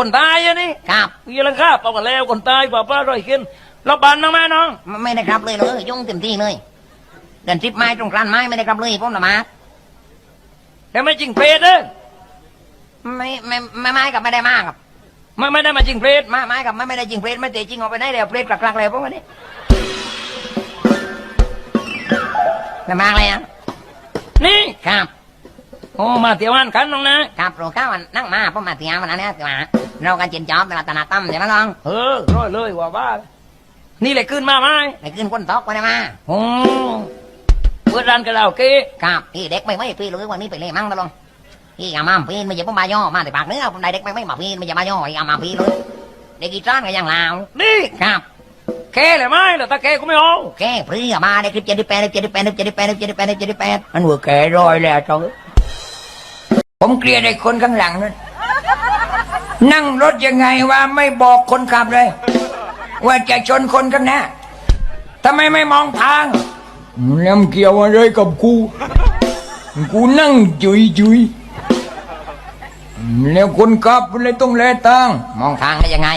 คนตายอะนี่ครับยี่ลังค่าเปล่ากันแล้วคนตายป้าป้าร่อยกินเราบานน้องแม่น้องไม่ไม่ได้ครับเลยเลยยุ่งเต็มที่เลย เดินทริปไม้ตรงกลานไม้ไม่ได้ครับเลยผมละมาแต่ไม่จริงเพลเด้อไม่ไม่ไม่ไม้กับไม่ได้มากครับไม่ไม่ได้มาจริงเพลไม้ไม้กับไม่ไม่ได้จริงเพลสไม่เตะจริงออกไปไหนแล้วเพลสกลักๆเลยพวกนี้ไม่มากเลยอะนี่ครับโอ้มาเที่ยวงานกันน้องนะครับโปรก้าวันนั่งมาผมมาเที่ยววันนั้นเนี่ยมา เรากันเจนจอบในรัตนาตั้มใช่ไหมน้องเออร้อยเลยว่าบ้า นี่แหละขึ้นมาไหมไปขึ้นคนตอกวันนี้มาโอ้เปิดร้านกันแล้วโอเคครับพี่เด็กไม่ไม่พี่เลยวันนี้ไปเลยมั่งตะลงพี่อามาพี่ไม่ใช่ผมมาย่อมาแต่ปากเนื้อผมได้เด็กไม่ไม่มาพี่ไม่ใช่มาย่อไอ้อามาพี่เลยเด็กกีตาร์ก็ยังลาวนี่ครับแค่เลยไหมแต่ถ้าแกก็ไม่เอาแกพรีอามาได้คลิปเจ็ดสิบแปดเจ็ดสิบแปดเจ็ดสิบแปดเจ็ดสิบแปดเจ็ดสิบแปดมันหัวแกรอยแล้วจังผมเกลียดไอ้คนข้างหลังนั่น นั่งรถยังไงว่าไม่บอกคนขับเลย ว่าจะชนคนข้างหน้าทำไมไม่มองทางแล้วเกี่ยวอะไรกับกูกูนั่งจุยจุยแล้วคนขับเลยต้องแลตังมองทางได้ยังไง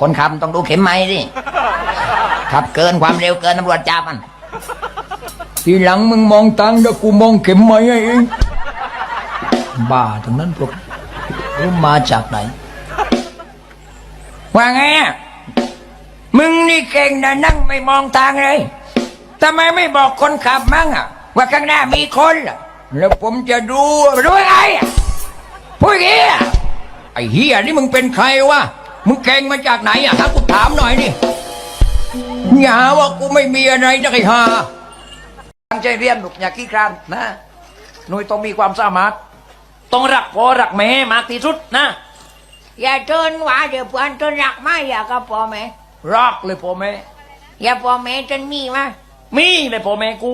คนขับต้องดูเข็มไม้ดิขับเกินความเร็วเกินตำรวจจับมัน ทีหลังมึงมองตังแล้วกูมองเข็มไม้เองบ้าทั้งนั้นพวก รู้มาจากไหน ว่าไงอะมึงนี่เก่งนะนั่งไม่มองทางเลยทำไมไม่บอกคนขับมั่งอะว่าข้างหน้ามีคนล่ะ แล้วผมจะดูรู้ไงอะพูดอย่างนี้อะไอ้เฮียนี่มึงเป็นใครวะ มึงเก่งมาจากไหนอะถ้ากูถามหน่อยนี่อย่าหาว่ากูไม่มีอะไรนะไอ้ห่า ตั้งใจเรียนลูกอย่าขี้คร้านนะ หนุ่ยต้องมีความสามารถ ต้องรักพ่อรักแม่มากที่สุดนะ อย่าเดินว่าเดี๋ยวเพื่อนจนรักไม่อยากกับพ่อแม่รักเลยพ่อแม่ อย่าพ่อแม่จนมีมามีเลยพ่อแม่กู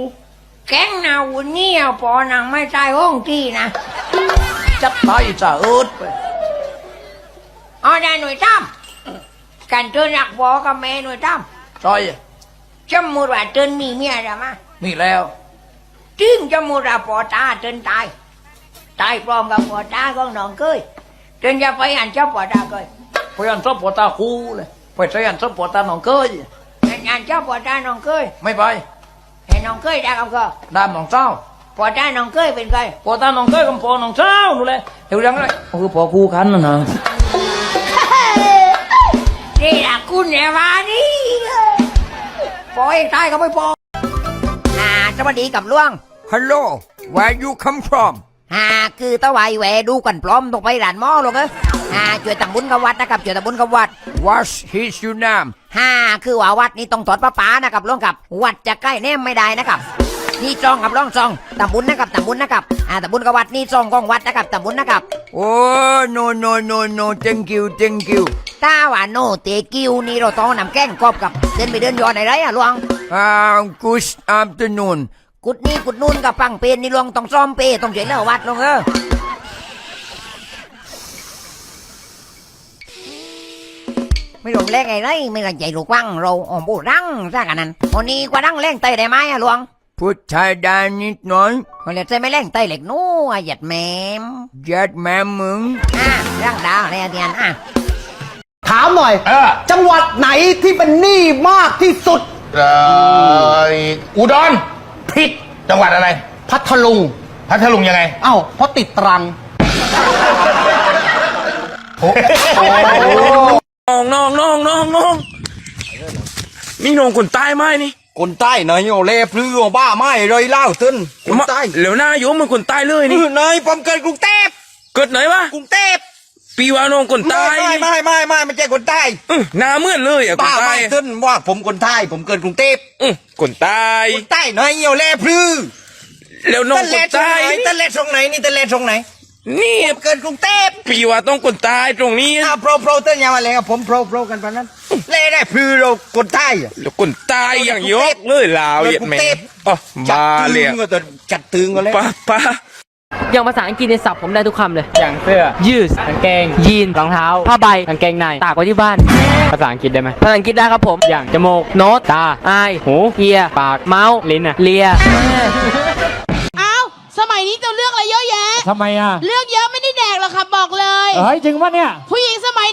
แก๊งนาวุนเนี่ยพ่อนางไม่ตายห้องที่นะจับไทยจะเอิดไปเอาได้หน่วยตั้มกันเดินรักพ่อกับแม่หน่วยตั้มซอยจมูกว่าเดินมีเมียอะไรมามีแล้วจึงจมูกว่าพ่อตาเดินตาย ตายพร้อมกับพ่อตาของน้องเคยเดินจะไปหันเจ้าพ่อตาเคยพยันซบปวดตาคูเลยไปใช้ยันซบปวดตาหนองเกยหันเจ้าพ่อตาน้องเคยไม่ไปให้น้องเคยได้กับก็ดามหนองเศร้าพ่อตาน้องเคยเป็นใครปวดตาหนองเกยกับปอหนองเศร้าดูเลยเดี๋ยวยังไงโอ้คือพอคูคันนะนะนี่ละคุณเนี่ยมานี่ปล่อยตายก็ไม่พออ่าสวัสดีกับล่วง Hello where you come from อ่าคือตะไวแหวดูกันพร้อมต้องไปด่านหม้อลงเอ้ยอ่าช่วยตังบุญกับวัดนะครับช่วยตังบุญกับวัด What's his your name ห้าคือว่าวัดนี่ต้องถอดป้าป๋านะครับล่วงกับ วัดจะใกล้แนมไม่ได้นะครับ นี่ซองกับล่องซองตำบุญนะครับตำบุญนะครับอ่าตำบุญกับวัดนี่ซองของวัดนะครับตำบุญนะครับ Oh no no no no thank you thank you ถ้าว่าโนเตกิวนี่เราต้องนำแกล้งกอบกับเดินไปเดินย้อนไหนไรอะหลวง uh, good afternoon กุดนี่กุดนู่นกับปังเป็นนี่หลวงต้องซ่อมเปต้องช่วยเหลือวัดหลวงเออไม่หลงแรงไงไรไม่กันใจลูกวังเราอ๋อบูรังซะกันนั้นวันนี้กว่าดังแรงเตยได้ไหมอะหลวงพูดไทยได้นิดหน่อยมันเลยใจไม่แรงเตยเหล็กนู้อะหยัดแหมมยัดแม่มึงอะร่างดาวในอาเทียนอะถามหน่อย เออ จังหวัดไหนที่เป็นหนี้มากที่สุด เอ่ออุดร ผิดจังหวัดอะไร พัทลุง พัทลุงยังไง เอ้าเพราะติดตรัง น้องน้องน้องน้องน้องนี่น้องคนใต้ไหมนี่คนใต้ไหนเอาเล่พลือเอาบ้าไม่เลยเล่าตึนคนใต้เหลวหน้าโยมมันคนใต้เลยนี่นายผมเกิดกรุงเทพเกิดไหนวะ กรุงเทพ ปีว่าน้องคนไม่ใต้ไม่นี่ไม่ไม่ไม่ไม่ใช่คนใต้อื้อหน้าเหมือนเลยอะคนบ้าใต้ไม่ตึนว่าผมคนใต้ผมเกิดกรุงเทพอื้อคนใต้คนใต้ไหนเอาเล่พลือแล้วน้องตะคเล่นตรงใต้ไหนตะเล่ตรงไหนนี่ตะเล่ตรงไหน นี่ผมเกิดกรุงเทพปีว่าต้องคนใต้ตรงนี้อ้าวโปรโปรเต้นยาวอะไรครับผมโปรโปรกันปะนั้นเล่ได้พลือเราคนใต้อะแล้วคนใต้อย่างยกเลยลาวเหยียดแม่กรุงเทพอ๋อจัดบาตึเลยงก็จะจัดตึงก็เลยป้าป้า อย่างภาษาอังกฤษในศัพท์ผมได้ทุกคำเลย อย่างเสื้อ ยืดกางเกง ยีนรองเท้า ผ้าใบกางเกงใน ตากไว้ที่บ้าน ภาษาอังกฤษได้ไหมภาษาอังกฤษได้ครับผม อย่างจมูก โน้ต ตา อาย หู เอีย ปาก เมาส์ ลิ้นอะเลียอ้าวสมัยนี้จะเลือกอะไรเยอะแยะ ทำไมอะ เลือกเยอะไม่ได้แดกหรอกค่ะบอกเลย เฮ้ย จริงปะเนี่ย ผู้หญิงสมัย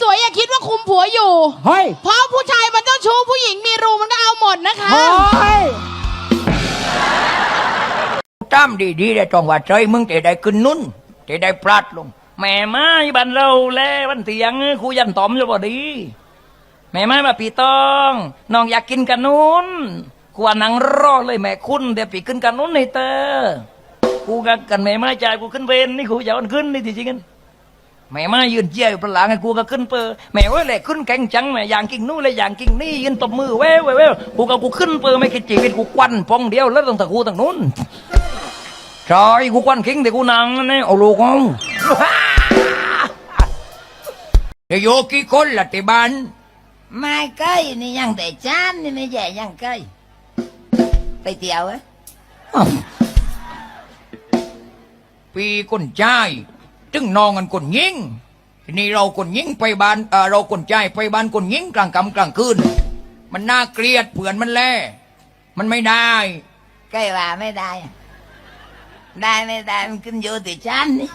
สวยอย่าคิดว่าคุมผัวอยู่ เฮ้ยเพราะผู้ชายมันเจ้าชู้ผู้หญิงมีรูมันก็เอาหมดนะคะ เฮ้ย ตามดีๆได้ตรงว่าใจมึงจะได้ขึ้นนุ่นจะได้พลาดลง แม่ไม้บันเราแลบันเตียงครูยันตอมอยู่บ่ดี แม่ไม้มาปีตองน้องอยากกินกันนู้นกว่านังรอเลยแม่คุณเดี๋ยวปีขึ้นกันนู้นให้เตอกูกันกันแม่ไม้จ่ายกูขึ้นเวนนี่กูจะเอามันขึ้นนี่จริงๆแม่ไม้ยืนเจียอยู่ประหลังให้กูก็ขึ้นเปอร์แม่เว้ยแหละขึ้นแข่งจังแม่อย่างกิ่งนู้นเลยอย่างกิ่งนี่ยืนตบมือเว้ยเว้ยเว้ยกูก็กูขึ้นเปอร์ไม่คิดจีวิตกูควันพองเดียวแล้วตั้งแต่กูตั้งนู้น ใช่กูควันคิงแต่กูนังนี่เอาลูกเอาจะโยกี่คนละที่บ้านไม่ใกล้นี่ยังแต่จานนี่ไม่ใช่ยังใกล้ไปเที่ยวอะปีคนใจายจึงนองกันคนยิงทีนี่เราคนยิงไปบ้านเออเราคนใจายไปบ้านคนยิงกลางค่ำกลางคืนมันน่าเกลียดเผื่อนมันแล่มันไม่ได้ใกล้ว่าไม่ได้ đai này đai kinh vô thì chán đi.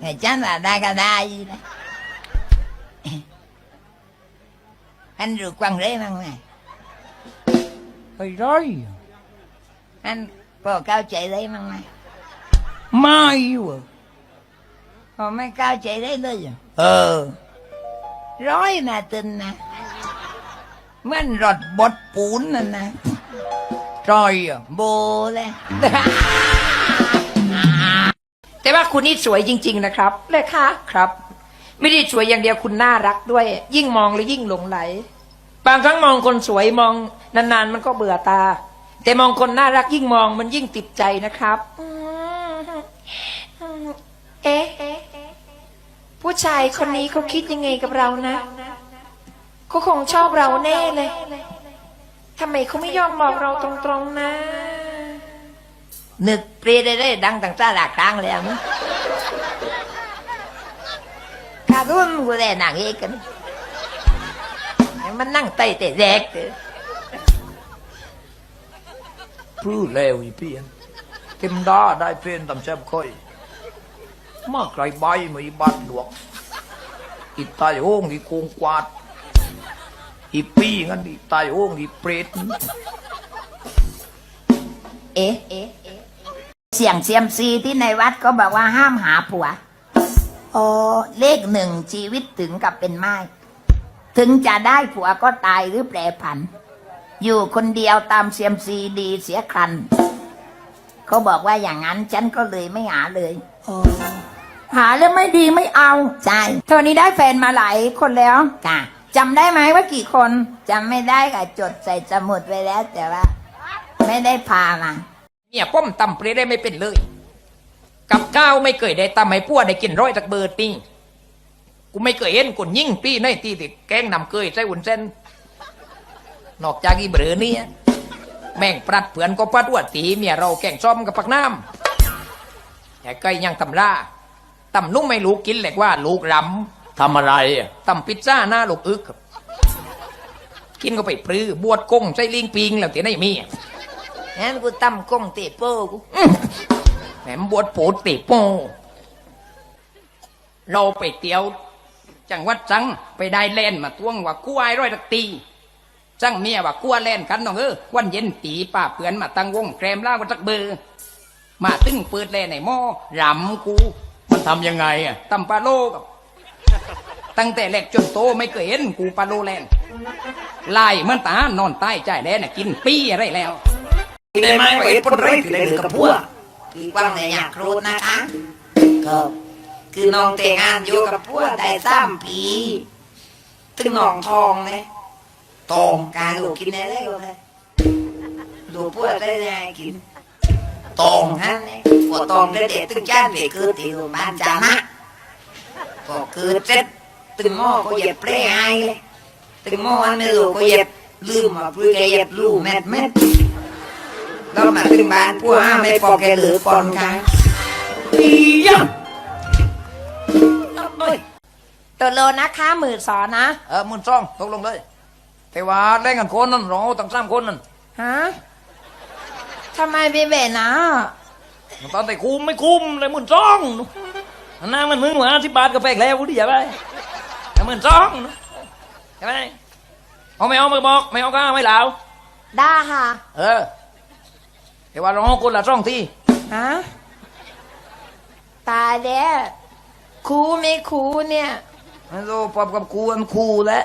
Ngày chán là đai ca đai gì đấy. Anh rượt quăng rễ mang này. Ôi rồi anh bò cao chạy đấy mang này. Mai quá. Hồi mai cao chạy đấy đó giờ. Ờ. Rối nè tình nè. Mấy anh rọt bọt bún nè nè. Rồi à bồ lên แต่ว่าคุณนี่สวยจริง ๆ นะครับเลยค่ะครับ ไม่ได้สวยอย่างเดียวคุณน่ารักด้วย ยิ่งมองแล้วยิ่งหลงไหล บางครั้งมองคนสวยมองนานๆ มันก็เบื่อตา แต่มองคนน่ารักยิ่งมองมันยิ่งติดใจนะครับ เอ๊ะ ผู้ชายคนนี้เขาคิดยังไงกับเรานะเขาคงชอบเราแน่เลย ทำไมเขาไม่ยอมบอกเราตรงๆนะ นึกเปรียได้ได้ดังต่างตาหลากทางแล้วมั้งข้ารุ่นกูได้หนังเอกกัน มันนั่งไต่แต่แรกเถอะ Pru leo y pian Kim đá đại phiên tầm xem khơi Mà cái bay mà y bắt được Y tai hông y cuồng quạt Y pi ngăn y tai hông y prết เอ๊ะเสียงเซียมซีที่ในวัดก็บอกว่าห้ามหาผัว โอ้เลขหนึ่งชีวิตถึงกับเป็นไม้ ถึงจะได้ผัวก็ตายหรือแปรผัน อยู่คนเดียวตามเซียมซีดีเสียครันเขาบอกว่าอย่างนั้นฉันก็เลยไม่หาเลยหาแล้วไม่ดีไม่เอา ใช่เธอนี้ได้แฟนมาหลายคนแล้วจ้ะ จำได้ไหมว่ากี่คนจำไม่ได้ค่ะจดใส่สมุดไว้แล้ว แต่ว่า ไม่ได้พามาเนี่ยป้อมตำเปรี้ยได้ไม่เป็นเลย กับข้าวไม่เคยได้ตำให้พวได้กินร้อยจากเบอร์ตีกูไม่เคยเห็นคนยิ่งปีในที่ติดแกงนำเคยใส่หุ่นเส้น นอกจากอีเบอร์นี่แม่งปรัดเผื่อนก็ปัดว่าตีเมียเราแกงซ้อมกับปักน้ำแต่ก็ยังตำล่าตำนุ่มไม่รู้กินเลยว่าลูกรำ ทำอะไรตำพิซซ่าหน้าลูกอึกครับกินก็ไปปรือบวชกงใส่ลิงปิงแล้วที่ไหนมีงั้นกูตั้มกล้องเตะโป้กูแหมบวชโปดติโปเราไปเตียว จังหวัดจังไปได้เล่นมาทวงว่ากู้ไอ้ร้อยตักตีจังเมียว่ากู้เล่นกันน้องเออวันเย็นตีป้าเปือนมาตั้งวงแกรมล่ากันสักเบอร์มาตึ้งเปิดเล่นในหม้อรำกู มันทำยังไงอะตำปลาโลกับ ตั้งแต่เล็กจนโตไม่เคยเห็นกูปลาโลแลนไล่เหมื่อนตานอนใต้ใจแลน่ะกินปี้อะไรแล้ว ได้ไหมว่าเอ็ดปนไรถึงได้เหลือกับพวกคือกว้างในอยากรู้นะคะก็คือน้องแต่งงานอยู่กับพวกได้สามปีถึงน้องทองเลยทองการลูกกินได้เลยเลยดูพวกได้ยังไงกินตองฮะนี่ยพวกตองได้เด็ดถึงจ้านไปคือที่โรงพยาบาลจานะก็คือเจ็ด ตึงหม้อก็เหยียบเปร่ให้เลยตึงหม้ออันไม่รู้ก็เหยียบลืมว่าเพื่อแกเหยียบลูกเม็ดเม็ดเรามาถึงบ้านพวกห้ามไม่ปอกแกหรือปอนค่ะดียังตัวโลนะคะหมื่นสอนนะ เออหมื่นสองตกลงเลย แต่ว่าเล่นกันคนนั่นเราตั้งสามคนนั่นฮะทำไมพี่เบนนะตอนแต่คุ้มไม่คุ้มเลยหมื่นสองหน้ามันมึงหวาที่บาทก็แปลกแล้วกูดิอย่าไป แต่เหมือนซองนะใช่ไหมเอาไม่เอามาบอก ไม่เอาก็ไม่เหลาได้ค่ะเออแต่ว่าร้องคนละซ่องที่ฮะตายแล้วครูไม่ครูเนี่ย มันโลปอบกับครูมันครูแล้ว